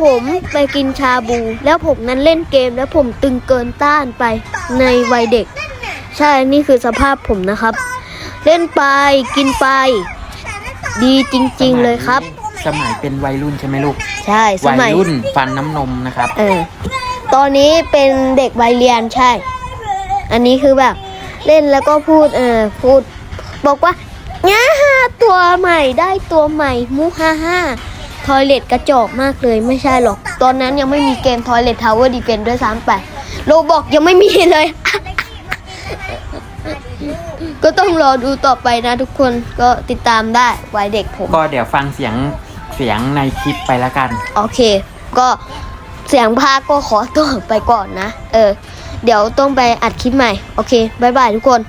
ผมไปกินชาบู แล้วผมนั้นเล่นเกมแล้วผมตึงเกินต้านไปในวัยเด็ก ใช่นี่คือสภาพผมนะครับ เล่นไปกินไป ดีจริง ๆ เลยครับ สมัยเป็นวัยรุ่นใช่ไหมลูก ใช่สวัยมัยรุ่นฟันน้ำนมนะครับ เออตอนนี้เป็นเด็กวัยเรียนใช่ อันนี้คือแบบ เล่นแล้วก็พูดเออพูด บอกว่าง่าฮ่าตัวใหม่ได้ตัวใหม่มูฮ่าฮ่า ทอยเล็ตกระจอกมากเลยไม่ใช่หรอก ตอนนั้นยังไม่มีเกมทอยเล็ตทาวเวอร์ดีเฟนด้วยซ้ำไปโลบอกยังไม่มีเลย ก็ต้องรอดูต่อไปนะทุกคนก็ติดตามได้วัยเด็กผม ก็เดี๋ยวฟังเสียงเสียงในคลิปไปแล้วกัน โอเค ก็เสียงภาคก็ขอตัวไปก่อนนะ เออ เดี๋ยวต้องไปอัดคลิปใหม่ โอเคบายบายทุกคน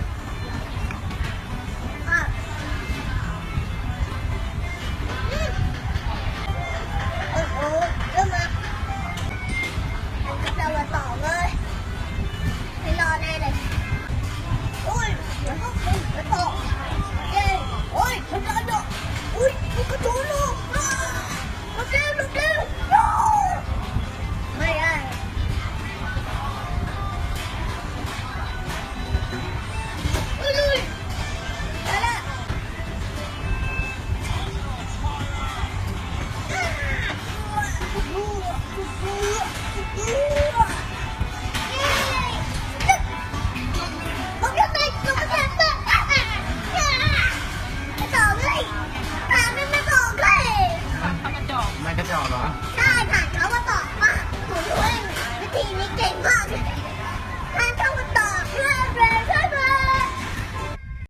看一电脑了啊。